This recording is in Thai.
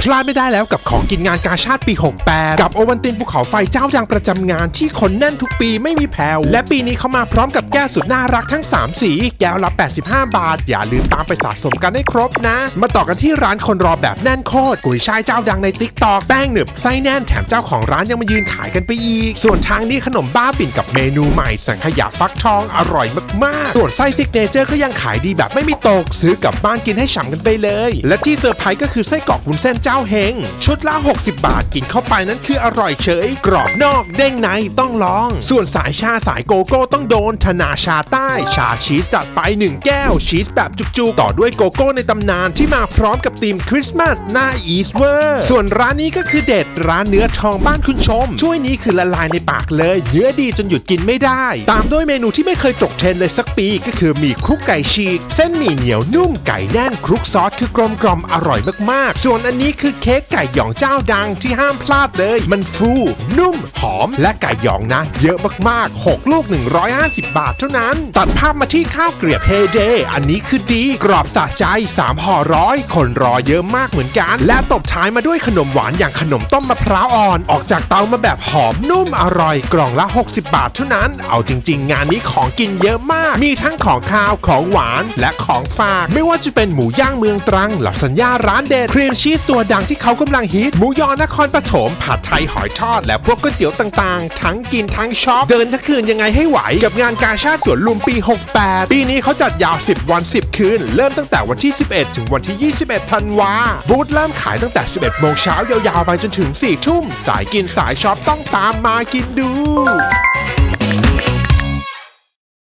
พลาดไม่ได้แล้วกับของกินงานกาชาติปี 68 กับโอวันตินภูเขาไฟเจ้าดังประจำงานที่คนแน่นทุกปีไม่มีแผ่วและปีนี้เขามาพร้อมกับแก้วสุดน่ารักทั้ง 3 สี แก้วละ 85 บาท อย่าลืมตามไปสะสมกันให้ครบนะ มาต่อกันที่ร้านคนรอแบบแน่นโคตรกุยช่ายเจ้าดังในติ๊กตอกแป้งหนึบไส้แน่นแถมเจ้าของร้านยังมายืนขายกันไปอีก ส่วนทางนี้ขนมบ้าปิ่นกับเมนูใหม่ สังขยาฟักทองอร่อยมากๆ ส่วนไส้ซิกเนเจอร์ก็ยังขายดีแบบไม่มีตก ซื้อกลับบ้านกินให้ฉ่ำกันไปเลย และที่เซอร์ไพรส์ก็คือไส้กรอกวุ้นเส้นจ้าเฮงชุดละ 60 บาทกินเข้าไปนั้นคืออร่อยเฉย กรอบนอกเด้งในต้องลอง ส่วนสายชาสายโกโก้ต้องโดนธนาชาใต้ ชาชีสจัดไป 1 แก้ว ชีสแบบจุกๆ ต่อด้วยโกโก้ในตำนานที่มาพร้อมกับธีมคริสต์มาสหน้าอีสเวอร์ ส่วนร้านนี้ก็คือเด็ดร้านเนื้อทองบ้านคุณชม ช่วยนี้คือละลายในปากเลย เนื้อดีจนหยุดกินไม่ได้ ตามด้วยเมนูที่ไม่เคยตกเทรนเลยสักปี ก็คือหมี่คลุกไก่ฉีก เส้นหมี่เหนียวนุ่มไก่แน่นคลุกซอสคือกลมกลมอร่อยมากๆ ส่วนอันนี้คือเค้กไก่หยองเจ้าดังที่ห้ามพลาดเลย มันฟูนุ่ม หอม และไก่หยองนะ เยอะมากๆ 6 ลูก 150 บาทเท่านั้น ตัดภาพมาที่ข้าวเกรียบเฮเดอันนี้คือดี กรอบสะใจ 3ห่อร้อยคนรอเยอะมากเหมือนกัน และตบท้ายมาด้วยขนมหวานอย่างขนมต้มมะพร้าวอ่อน ออกจากเตามาแบบหอมนุ่มอร่อย กล่องละ 60 บาทเท่านั้น เอาจริง ๆ งานนี้ของกินเยอะมาก มีทั้งของคาวของหวานและของฝาก ไม่ว่าจะเป็นหมูย่างเมืองตรังหลักสัญญาร้านเด็ดครีมชีสตัวดังที่เขากำลังฮิตหมูยอนครปฐมผัดไทยหอยทอด และพวกก๋วยเตี๋ยวต่างๆ ทั้งกินทั้งช็อปเดินทั้งคืนยังไงให้ไหว กับงานกาชาติสวนลุมปี 68 ปีนี้เขาจัดยาว 10 วัน 10 คืน เริ่มตั้งแต่วันที่ 11 ถึงวันที่ 21 ธันวาบูธเริ่มขายตั้งแต่ 11 โมงเช้ายาวๆ ไปจนถึง 4 ทุ่ม สายกินสายช็อปต้องตามมากินดู